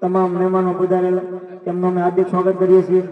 તમામ મહેમાનો પધારેલા તેમનું અમે હાર્દિક સ્વાગત કરીએ છીએ.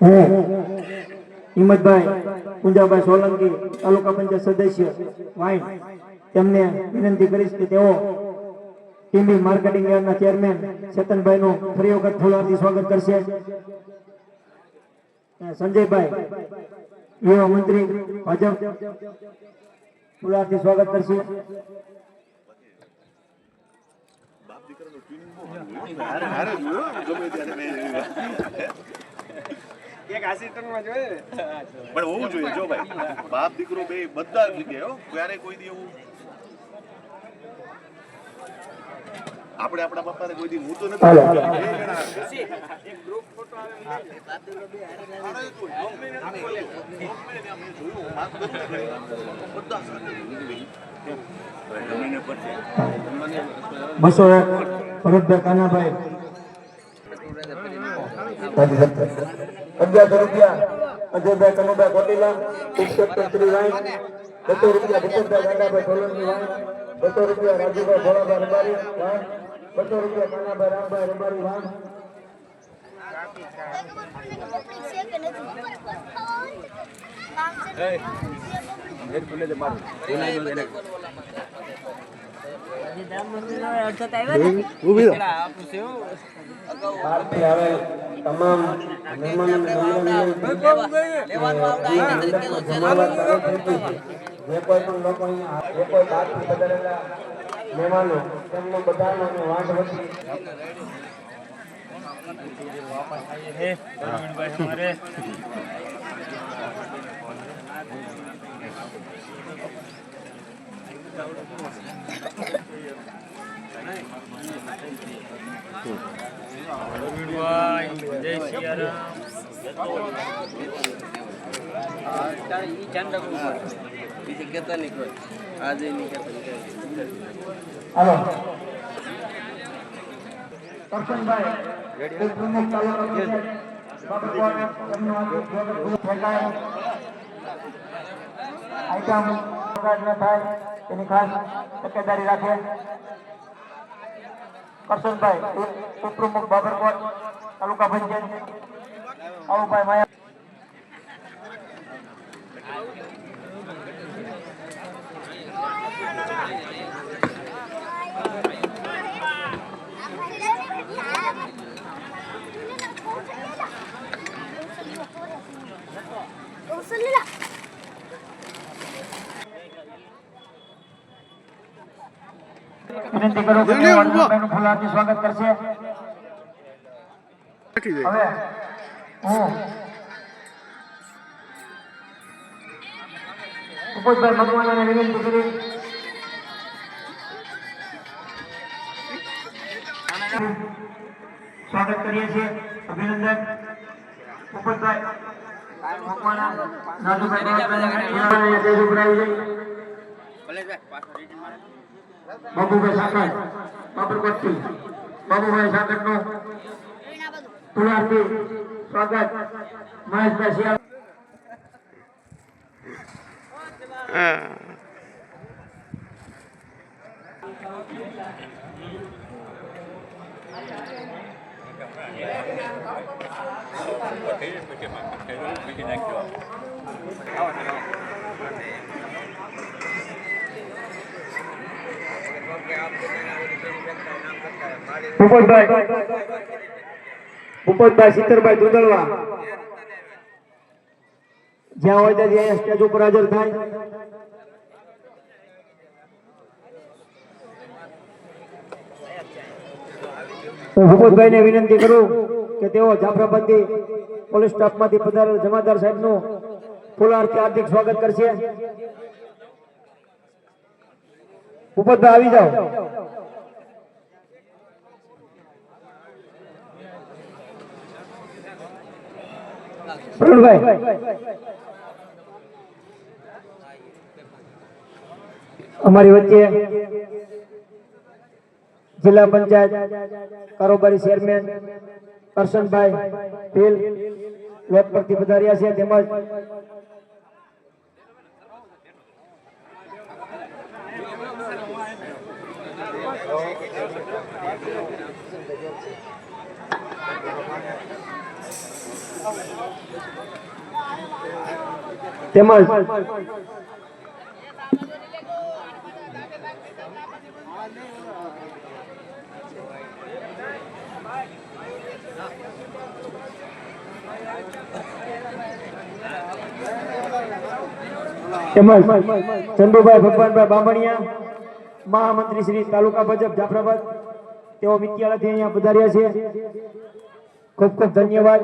હું હિંમતભાઈ પૂંજાભાઈ સોલંકી, તાલુકા પંચાયત સદસ્ય વાઈન તેમને વિનંતી કરીશ કે તેઓ ટીમી માર્કેટિંગ યાર્ડના ચેરમેન ચેતનભાઈનું ફરી વખત ફૂલહારથી સ્વાગત કરશે. સંજયભાઈ, યુવા મંત્રી, ભાજપ ફૂલહારથી સ્વાગત કરશે. એક આસિસ્ટન્ટમાં જોઈએ ને. પણ હોવું જોઈએ જો ભાઈ. બાપ દીકરો બે બધા જ જગ્યાએ હો. ક્યારે કોઈ દી એવું આપણે આપણા બાપાને કોઈ દી હું તો નથી. એક ગ્રુપ ફોટો આવે. અરે કોઈ ગમે ને ગમે ને આમ મેં જોયું, વાત કરું ભાઈ, બધા બસો એક ભરતભાઈ કાનાભાઈ. અગિયારસો રૂપિયા અજયભાઈ કનુભાઈ કોટીલા ઇન્સ્પેક્ટર શ્રી રાય બસો રૂપિયા ભૂપતભાઈ ગાંડાભાઈ સોલંકી વાઈન બસો રૂપિયા રાજુભાઈ ભોળાભાઈ રબારી વાઈન બસો રૂપિયા કાનાભાઈ રામભાઈ રબારી વાઈન બહારથી આવે તમામ મહેમાનોને નમ્ર વિનંતી કે તમામ. જે કોઈ પણ લોકો અહીંયા જે કોઈ બહારથી પધારેલા તેમનો બધાનો વાંટ વટી બીજે કહેતા નહીં કોઈ આજે હાલો થાય એની ખાસ તકેદારી રાખે કરશનભાઈ ઉપ- ઉપપ્રમુખ બાબરકોટ તાલુકા પંચાયત આવુભાઈ માયા Usulila. વિનંતી કરું કે અર્જુનભાઈનું ફૂલહારથી સ્વાગત કરશે હવે હું ઉપજભાઈ મકવાણાને વિનંતી કરી સ્વાગત કરીએ છીએ અભિનંદન ઉપજભાઈ મકવાણા રાજુભાઈ આવી જાય ભલે જાય પાછો બાબુભાઈ સાકર બાબરકોટથી બાબુભાઈ સાકરનું પુલારથી સ્વાગત. મહેશભાઈ શિયાળ. ભૂપતભાઈ. ભૂપતભાઈ સિત્તરભાઈ દુદળવા જ્યાં હોય ત્યાં જ્યાં સ્ટેજ ઉપર હાજર થાય. હું ભૂપતભાઈને વિનંતી કરું કે તેઓ જાફરાબાદી પોલીસ સ્ટાફમાંથી પધારેલ જમાદાર સાહેબનું ફૂલહારથી હાર્દિક સ્વાગત કરશે. ભૂપતભાઈ આવી જાઓ. અમારી વચ્ચે જિલ્લા પંચાયત કારોબારી ચેરમેન કરશનભાઈ ભીલ લોક પરથી પધાર્યા છે. તેમજ તેમજ ચંદુભાઈ ભગવાનભાઈ બામણિયા મહામંત્રી શ્રી તાલુકા ભાજપ જાફરાબાદ. તેઓ વિદ્યાલયથી અહીંયા પધાર્યા છે ખૂબ ખૂબ ધન્યવાદ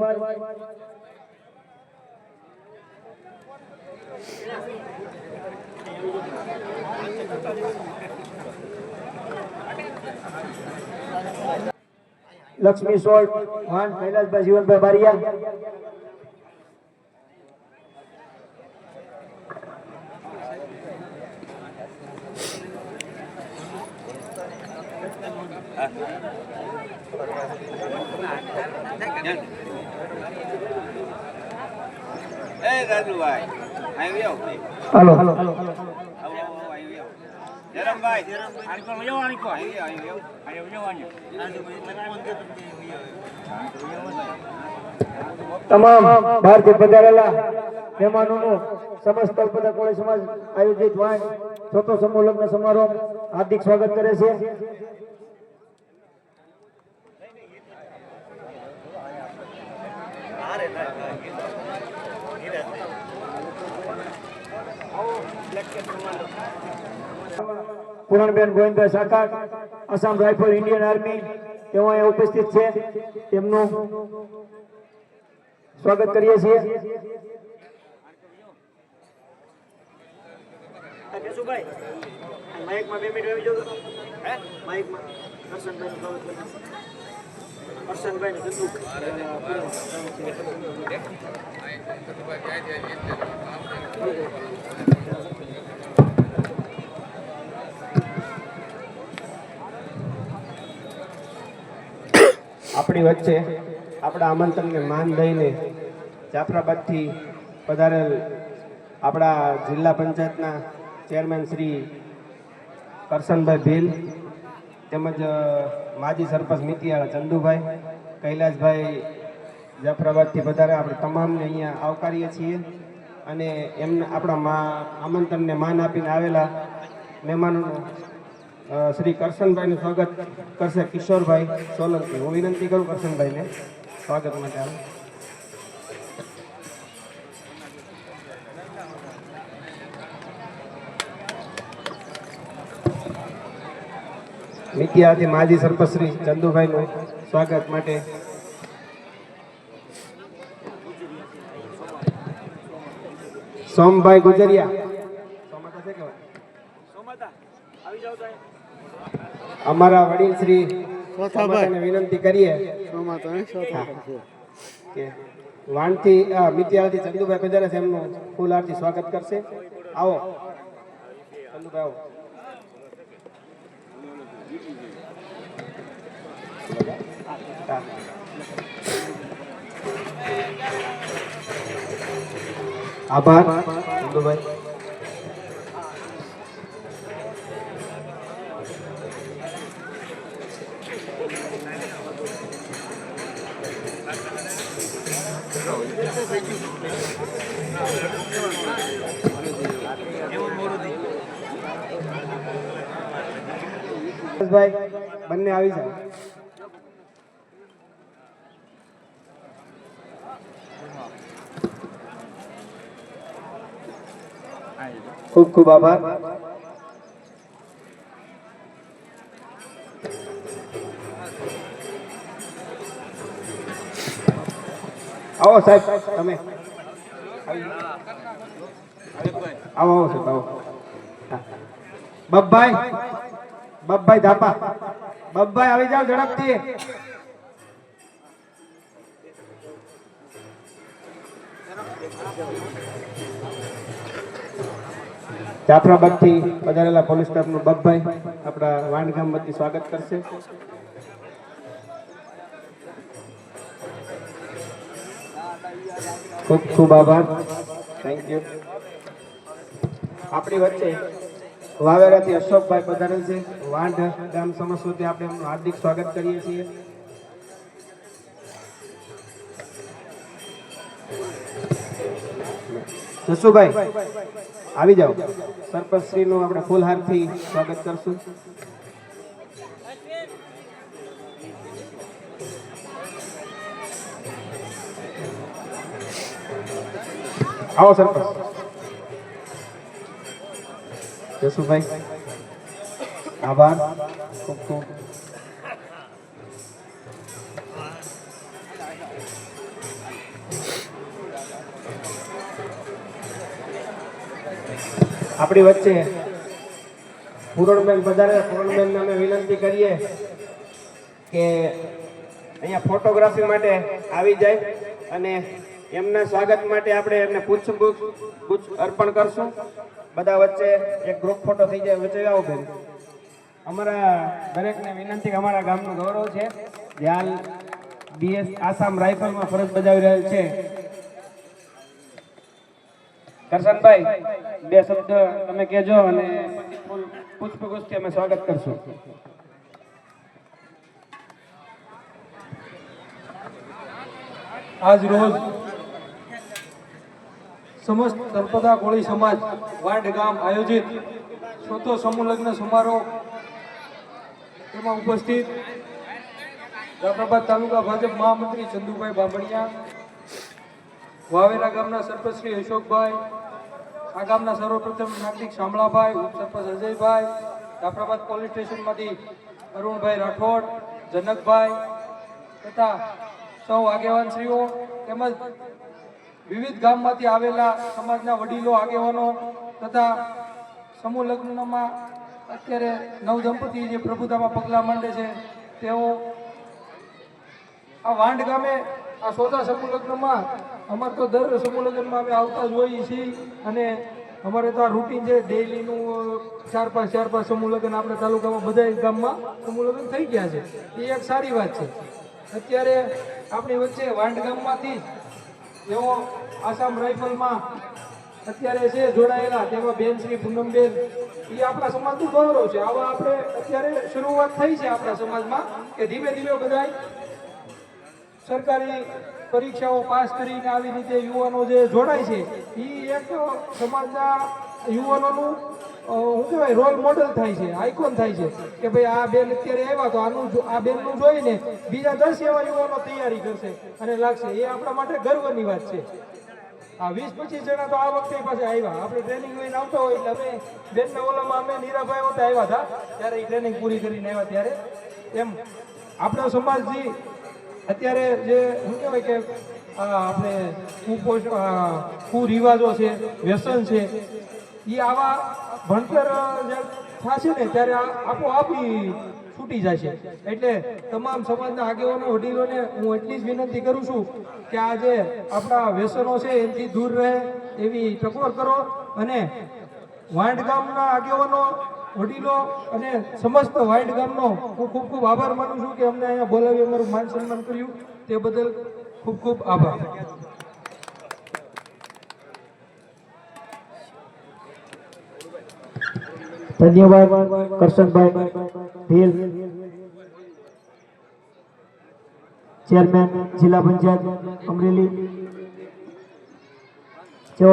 લક્ષ્મી સોલ્ટ વાન કૈલાસભાઈ જીવનભાઈ બારિયા હાલો. જરમભાઈ તમામ બહારથી પધારેલા મહેમાનોનું સમસ્ત કલ્પના કોળી સમાજ આયોજિત વાન ચોથો સમૂહ લગ્ન સમારોહ હાર્દિક સ્વાગત કરે છે. પૂરણબેન ગોવિંદભાઈ સાકાર આસામ રાઇફલ ઇન્ડિયન આર્મી, તેઓ અહીંયા ઉપસ્થિત છે. તેમનું સ્વાગત કરીએ છીએ. માઇકમાં બે મિનિટ આવી કરશનભાઈ આપણી વચ્ચે આપણા આમંત્રણને માન દઈને જાફરાબાદથી પધારેલ આપણા જિલ્લા પંચાયતના ચેરમેન શ્રી કરશનભાઈ ભીલ તેમજ માજી સરપંચ મિતિયાળા ચંદુભાઈ, કૈલાસભાઈ જાફરાબાદથી પધારે આપણે તમામને અહીંયા આવકારીએ છીએ અને એમને આપણા આમંત્રણને માન આપીને આવેલા મહેમાનોનું શ્રી કરશનભાઈનું સ્વાગત કરશે કિશોરભાઈ સોલંકી. હું વિનંતી કરું કરશનભાઈને સ્વાગત માટે આવે. માજી સરપંચ ચંદુભાઈનું સ્વાગત માટે સોમભાઈ ગુજરિયા. સોમાતા છે કે અમારા વડીલ શ્રી વિનંતી કરીએ. વાણથી મિત્યાલથી ચંદુભાઈ પધારે છે એમનું ફૂલ આરતી સ્વાગત કરશે. આવો. ચંદુભાઈ આવો. આભાર ચંદુભાઈ. ભાઈ બંને આવી જાઓ ખૂબ ખૂબ આભાર. આવો સાહેબ, તમે. આવો આવો સાહેબ, આવો. હા. બબ્બાઈ બબ્બાઈ ધાપા. બબ્બાઈ, આવી જાઓ ઝડપથી. જાફરાબાદથી પધારેલા પોલીસ સ્ટાફનું બગભાઈ આપણા વાંડ ગામ વતી સ્વાગત કરશે. ખૂબ ખૂબ આભાર. થેન્ક યુ આપણી વચ્ચે વાવેરાથી અશોકભાઈ પધારે છે. વાંઢ ગામ સમસ્વતી આપણે એમનું હાર્દિક સ્વાગત કરીએ છીએ. જસુભાઈ, આવી જાઓ. સરપંચ શ્રીનું આપણે ફૂલહારથી સ્વાગત કરશું. આવો સરપંચ. જસુભાઈ આભાર. ખૂબ ખૂબ આપણી વચ્ચે પૂરણબેન પધારે પૂરણબેનને અમે વિનંતી કરીએ કે અહીંયા ફોટોગ્રાફી માટે આવી જાય અને એમના સ્વાગત માટે આપણે એમને પૂછ પૂછ અર્પણ કરશું. બધા વચ્ચે એક ગ્રુપ ફોટો થઈ જાય, વચ્ચે આવો બેન અમારા દરેકને વિનંતી અમારા ગામનું ગૌરવ છે. જે હાલ બીએસ આસામ રાઇફલમાં ફરજ બજાવી રહેલ છે. કરશનભાઈ, બે શબ્દ તમે કહેજો અને પુષ્પગુચ્છથી અમે સ્વાગત કરશું. આજ રોજ સમસ્ત નર્મદા કોળી સમાજ વાંડ ગામ આયોજિત ચોથો સમૂહ લગ્ન સમારોહ એમાં ઉપસ્થિત જાફરાબાદ તાલુકા ભાજપ મહામંત્રી ચંદુભાઈ બામણિયા વાવેરા ગામના સરપંચ શ્રી અશોકભાઈ, આ ગામના સર્વપ્રથમ નાગરિક શામળાભાઈ ઉપસરપંચ અજયભાઈ, જાફરાબાદ પોલીસ સ્ટેશનમાંથી અરુણભાઈ રાઠોડ, જનકભાઈ તથા સૌ આગેવાનશ્રીઓ તેમજ વિવિધ ગામમાંથી આવેલા સમાજના વડીલો, આગેવાનો તથા સમૂહ લગ્નમાં અત્યારે નવદંપતિ જે પ્રભુતામાં પગલાં માંડે છે, તેઓ આ વાંડ ગામે, આ સોદા સમૂહ લગ્નમાં, અમારે તો દર સમૂહ લગ્નમાં અમે આવતા જ હોઈએ છીએ અને અમારે તો આ રૂટીન છે ડેઈલીનું ચાર પાંચ ચાર પાંચ સમૂહ લગ્ન આપણા તાલુકામાં બધા ગામમાં સમૂહ લગ્ન થઈ ગયા છે. એ એક સારી વાત છે. અત્યારે આપણી વચ્ચે વાંડ ગામમાંથી જેઓ આસામ રાઇફલમાં અત્યારે છે જોડાયેલા, તેમાં બેન શ્રી પૂનમબેન. એ આપણા સમાજનું ગૌરવ છે. આવા આપણે અત્યારે શરૂઆત થઈ છે આપણા સમાજમાં કે ધીમે ધીમે બધા સરકારી પરીક્ષાઓ પાસ કરીને આવી રીતે યુવાનો જે જોડાય છે એ એક સમાજના યુવાનોનું શું કહેવાય રોલ મોડલ થાય છે આઇકોન થાય છે કે ભાઈ આ બેન અત્યારે આવ્યા તો આનું આ બેનનું જોઈને બીજા દસ એવા યુવાનો તૈયારી કરશે અને લાગશે. એ આપણા માટે ગર્વની વાત છે. આ વીસ પચીસ જણા તો આ વખતે પાસે આવ્યા. આપણે ટ્રેનિંગ લઈને આવતા હોય એટલે અમે બેનના ઓલામાં અમે નીરાભાઈ હોતા આવ્યા હતા. ત્યારે એ ટ્રેનિંગ પૂરી કરીને આવ્યા ત્યારે. એમ આપણો સમાજથી અત્યારે જે, શું કહેવાય કે આપણે કુપોષ કુરિવાજો છે, વ્યસન છે એ આવા ભણતર થશે ને ત્યારે આપોઆપ છૂટી જશે. એટલે તમામ સમાજના આગેવાનો, વડીલોને હું એટલી જ વિનંતી કરું છું કે આ જે આપણા વ્યસનો છે એનાથી દૂર રહે એવી ટકોર કરો અને વાંડ ગામના આગેવાનો, વડીલો અને સમસ્ત વાંડ ગામનો હું ખૂબ ખૂબ આભાર માનું છું કે અમને અહીંયા બોલાવી, અમારું માન સન્માન કર્યું. તે બદલ ખૂબ ખૂબ આભાર. ધન્યવાદ, કરશનભાઈ ભીલ ચેરમેન, જિલ્લા પંચાયત, અમરેલી. જો,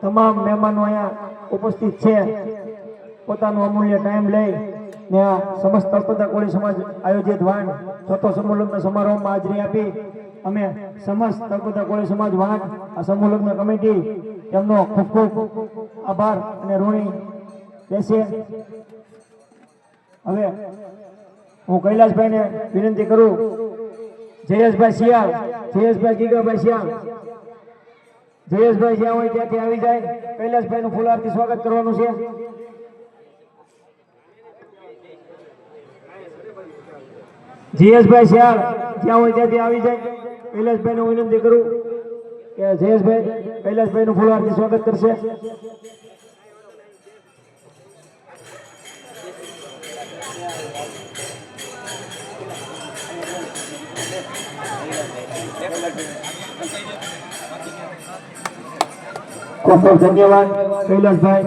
તમામ મહેમાનો અહીંયા ઉપસ્થિત છે, પોતાનો અમૂલ્ય ટાઈમ લઈ ને આ સમસ્ત અલ્પતા કોળી સમાજ આયોજિત વાન ચોથો સમૂહલગ્ન સમારોહમાં હાજરી આપી અમે સમસ્ત અલ્પતા કોળી સમાજ વાન, આ સમૂહલગ્ન કમિટી, એમનો ખૂબ ખૂબ આભાર અને ઋણી બેસીએ હવે હું કૈલાસભાઈને વિનંતી કરું. જયેશભાઈ શિયાળ, જયેશભાઈ ગીગાભાઈ શિયાળ. જયેશભાઈ જ્યાં હોય ત્યાંથી આવી જાય. કૈલાસભાઈનું ફૂલારથી સ્વાગત કરવાનું છે. જયેશભાઈ શિયાળ, જ્યાં હોય ત્યાંથી આવી જાય. કૈલાસભાઈ નું વિનંતી કરું કે જયેશભાઈ કૈલાસભાઈનું ફૂલારથી સ્વાગત કરશે. ખૂબ ધન્યવાદ કૈલાસભાઈ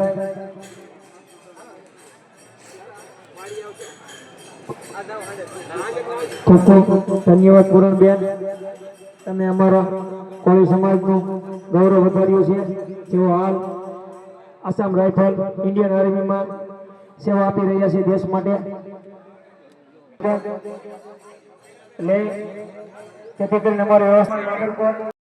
ખૂબ ખૂબ ધન્યવાદ પૂરણબેન તમે અમારા કોળી સમાજનું ગૌરવ વધાર્યું છે. જેઓ હાલ આસામ રાઇફલ ઇન્ડિયન આર્મીમાં સેવા આપી રહ્યા છે દેશ માટે. એટલે જેથી કરીને અમારી વ્યવસ્થા